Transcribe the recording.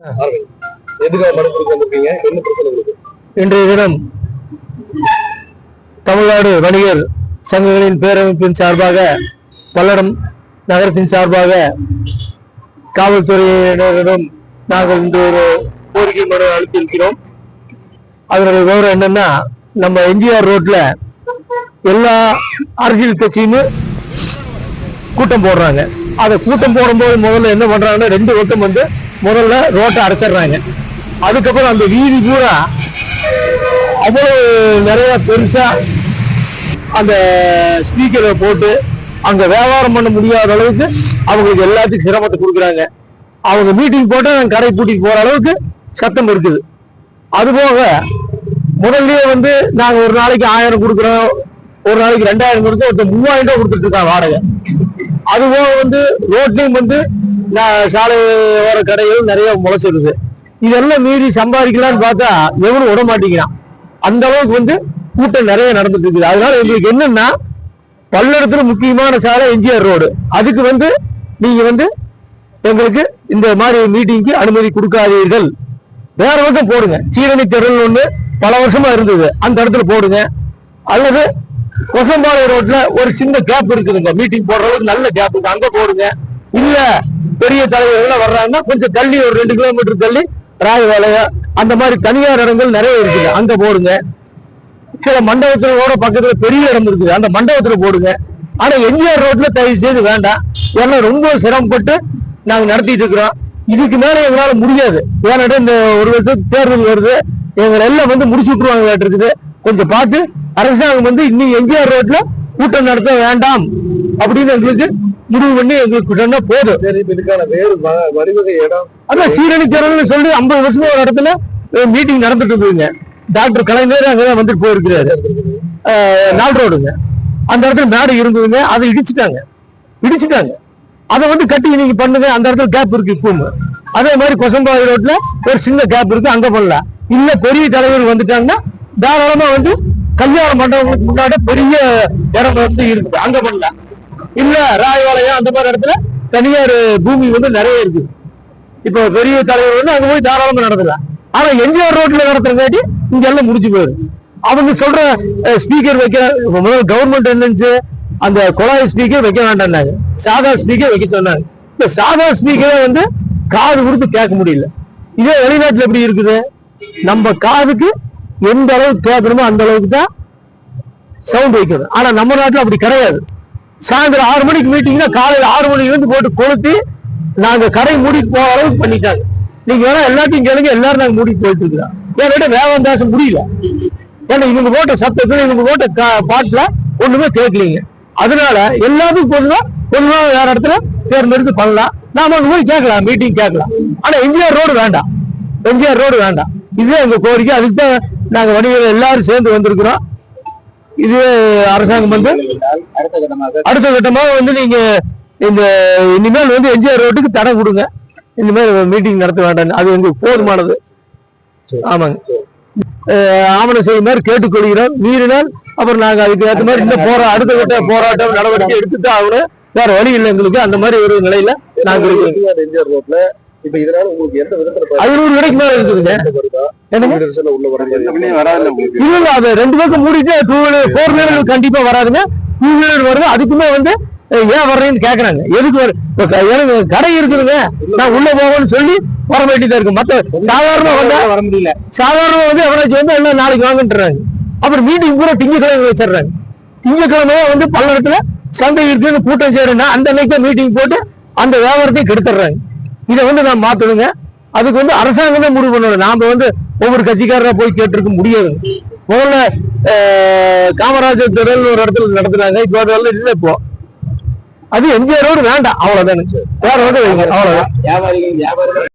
எதுக்காக மனு கொடுக்க வந்திருக்கீங்க? என்ன பிரச்சனை இன்றைய தினம் தமிழ்நாடு வணிகர் சங்கங்களின் பேரமைப்பின் சார்பாக பல்லடம் நகரத்தின் சார்பாக காவல்துறையினரிடம் நாங்கள் இந்த ஒரு கோரிக்கை மனு அளித்திருக்கிறோம் அதனுடைய விவரம் என்னன்னா நம்ம எம்ஜிஆர் ரோட்ல எல்லா அரசியல் கட்சியுமே கூட்டம் போடுறாங்க. அதை கூட்டம் போடும்போது முதல்ல என்ன பண்றாங்கன்னா ரெண்டு பக்கம் வந்து முதல்ல ரோட்டை அடைச்சிடுறாங்க. அதுக்கப்புறம் அந்த வீதி பூரா அவ்வளவு நிறைய பெருசா அந்த ஸ்பீக்கரை போட்டு அங்க வியாபாரம் பண்ண முடியாத அளவுக்கு அவங்களுக்கு எல்லாத்துக்கும் சிரமத்தை கொடுக்குறாங்க. அவங்க மீட்டிங் போட்டு கடை பூட்டிட்டு போற அளவுக்கு சத்தம் இருக்குது. அதுபோக முதல்லயே வந்து நாங்க ஒரு நாளைக்கு ஆயிரம் கொடுக்குறோம் ஒரு நாளைக்கு ரெண்டாயிரம் கொடுத்து ஒருத்தர் மூவாயிரம் ரூபாய் கொடுத்துட்டு இருக்காங்க வாடகை. அதுபோக வந்து ரோட்லயும் வந்து சாலை ஓர கடைகள் நிறைய முளைச்சிருது. இதெல்லாம் மீறி சம்பாதிக்கலாம்னு பார்த்தா எவனும் விட மாட்டேங்கிறான். அந்த அளவுக்கு வந்து கூட்டம் நிறைய நடந்துட்டு இருக்குது. அதனால எங்களுக்கு என்னன்னா பல்லடத்துல முக்கியமான சாலை எம்ஜிஆர் ரோடு. அதுக்கு வந்து நீங்க வந்து எங்களுக்கு இந்த மாதிரி மீட்டிங்க்கு அனுமதி கொடுக்காதீர்கள். வேற பக்கம் போடுங்க. சீரணி தெருள் ஒண்ணு பல வருஷமா இருந்தது. அந்த இடத்துல போடுங்க. அல்லது கொசம்பாளைய ரோட்ல ஒரு சின்ன கேப் இருக்குதுங்க. மீட்டிங் போடுற அளவுக்கு நல்ல கேப் இருக்கு. அங்க போடுங்க. இல்ல பெரிய தலைவர்கள் வர்றாங்கன்னா கொஞ்சம் தள்ளி ஒரு ரெண்டு கிலோமீட்டர் தள்ளி ராயவாலயம் அந்த மாதிரி தனியார் இடங்கள் நிறைய இருக்குது. அங்க போடுங்க. சில மண்டபத்துல கூட பக்கத்துல பெரிய இடம் இருக்குது. அந்த மண்டபத்துல போடுங்க. ஆனா எம்ஜிஆர் ரோட்ல தயவு செய்து வேண்டாம். ஏன்னா ரொம்ப சிரமப்பட்டு நாங்க நடத்திட்டு இருக்கிறோம். இதுக்கு மேல எங்களால முடியாது. ஏன்னா இந்த ஒரு வருஷத்துக்கு தேர்தல் வருது. எங்களை எல்லாம் வந்து முடிச்சு விட்டுருவாங்க இருக்குது. கொஞ்சம் பார்த்து அரசாங்கம் வந்து இன்னும் எம்ஜிஆர் ரோட்ல கூட்டம் நடத்த வேண்டாம் அப்படின்னு எங்களுக்கு முடிவு பண்ணி எங்களுக்கு சொன்னா போதும். சரி இதுக்கான வேறு வழிவகை இடம். அதான் சீரணி தெருவுன்னு சொல்லி ஐம்பது வருஷமா ஒரு இடத்துல மீட்டிங் நடந்துட்டு இருக்குங்க டாக்டர் கலைஞர் அங்கதான் வந்துட்டு போயிருக்கிறாரு. நால் ரோடுங்க. அந்த இடத்துல மேடை இருந்ததுங்க. அதை இடிச்சுட்டாங்க. இடிச்சுட்டாங்க. அதை வந்து கட்டி நீங்க பண்ணுங்க. அந்த இடத்துல கேப் இருக்கு இப்பவும். அதே மாதிரி கொசம்பாடி ரோட்ல ஒரு சின்ன கேப் இருக்கு. அங்க பண்ணலாம் இல்ல பெரிய தலைவர் வந்துட்டாங்கன்னா தாராளமா வந்து கல்யாண மண்டபங்களுக்கு முன்னாடி பெரிய இடம் வந்து இருக்குது அங்க பண்ணலாம் இல்ல ராயவாலயம் அந்த மாதிரி இடத்துல தனியார் பூமி வந்து நிறைய இருக்கு. இப்போ பெரிய தலைவர் வந்து அங்க போய் தாராளமா நடத்தலாம் ஆனா எம்ஜிஆர் ரோட்ல நடத்துறங்காட்டி இங்க எல்லாம் முடிஞ்சு போயிடும். அவங்க சொல்ற ஸ்பீக்கர் வைக்க முதல்ல கவர்மெண்ட் என்னச்சு அந்த குழாய் ஸ்பீக்கர் வைக்க வேண்டாம்னாங்க. சாதா ஸ்பீக்கர் வைக்க சொன்னாங்க. இந்த சாதா ஸ்பீக்கரை வந்து காது கொடுத்து கேட்க முடியல. இதே வெளிநாட்டுல எப்படி இருக்குது? நம்ம காதுக்கு எந்த அளவுக்கு கேட்கணுமோ அந்த அளவுக்கு தான் சவுண்ட் வைக்கணும். ஆனா நம்ம நாட்டுல அப்படி கிடையாது. சாயந்தரம் ஆறு மணிக்கு மீட்டிங்னா காலையில் ஆறு மணிலேருந்து போட்டு கொளுத்தி நாங்கள் கடை மூடிட்டு போகிற அளவுக்கு பண்ணிட்டாங்க. நீங்கள் வேணா எல்லாத்தையும் கேளுங்க எல்லாரும் நாங்கள் மூடிட்டு போயிட்டு இருக்கிறோம். என்கிட்ட வேகம் பேச முடியல. ஏன்னா இவங்க போட்ட சத்தத்தில் இவங்க போட்ட கா- பாட்டுல ஒன்றுமே கேட்கலீங்க. அதனால எல்லாத்துக்கும் பொதுவா பொதுவா வேற இடத்துல தேர்ந்தெடுத்து பண்ணலாம். நாம அங்கே போய் கேட்கலாம் மீட்டிங் கேட்கலாம். ஆனால் எம்ஜிஆர் ரோடு வேண்டாம். எம்ஜிஆர் ரோடு வேண்டாம். இதுதான் எங்கள் கோரிக்கை. அதுக்கு தான் நாங்கள் வணிகர்கள் எல்லாரும் சேர்ந்து வந்திருக்கிறோம். இது அரசாங்கம் வந்து அடுத்த கட்டமாக வந்து நீங்க இந்த இனிமேல் வந்து எம்ஜிஆர் ரோட்டுக்கு தடை கொடுங்க இனிமேல் மீட்டிங் நடத்த வேண்டாம். அது எங்களுக்கு போதுமானது. ஆமாங்க. ஆவணம் செய்யும் மாதிரி கேட்டுக்கொள்கிறோம். மீறினால் அப்புறம் நாங்க அதுக்கு ஏற்ற மாதிரி இன்னும் போற அடுத்த கட்ட போராட்டம் நடவடிக்கை எடுத்துட்டு ஆகணும். வேற வழி இல்லை எங்களுக்கு. அந்த மாதிரி ஒரு நிலையில நாங்க ரோட்ல இப்ப இதனால உங்களுக்கு எந்த விதத்துல பாதிப்பு ஐநூறு கடைக்கு மேல இருக்குதுங்க. வருதா என்னங்க? நெரிசல்ல உள்ள வர மாதிரி வராது உங்களுக்கு. இல்ல இல்ல அது ரெண்டு பக்கம் மூடிட்டு டூ வீலர் ஃபோர் வீலர் கண்டிப்பா வராதுங்க. டூ வீலர் வருது அதுக்குமே வந்து ஏன் வர்றேன்னு கேக்குறாங்க. எதுக்கு எனக்கு கடை இருக்குதுங்க. நான் உள்ள போகணும்னு சொல்லி வர வேண்டியதா இருக்கு. மத்த சாதாரண வந்தா வர முடியல. சாதாரண வந்து எவனாச்சும் வந்து எல்லாம் நாளைக்கு வாங்கன்றாங்க அப்புறம் மீட்டிங் பூரா திங்கக்கிழமை வச்சிடுறாங்க. திங்கக்கிழமை வந்து பல்லடத்துல சந்தை இருக்குன்னு கூட்டம் சேருன்னா அந்த அன்னைக்கு மீட்டிங் போட்டு அந்த வியாபாரத்தையும் கெடுத்துடுறாங்க. இதை வந்து நான் மாத்தணுங்க. அதுக்கு வந்து அரசாங்கம் தான் முடிவு பண்ணணும். நாம வந்து ஒவ்வொரு கட்சிக்காரரா போய் கேட்டிருக்க முடியாது. முதல்ல காமராஜர் திடல் ஒரு இடத்துல நடத்துனாங்க. இப்போ அதெல்லாம் இல்லை இப்போ. அது எம்ஜிஆரோடு வேண்டாம். அவ்வளவுதான் வேற வந்து வைங்க அவ்வளவுதான். வியாபாரிகள்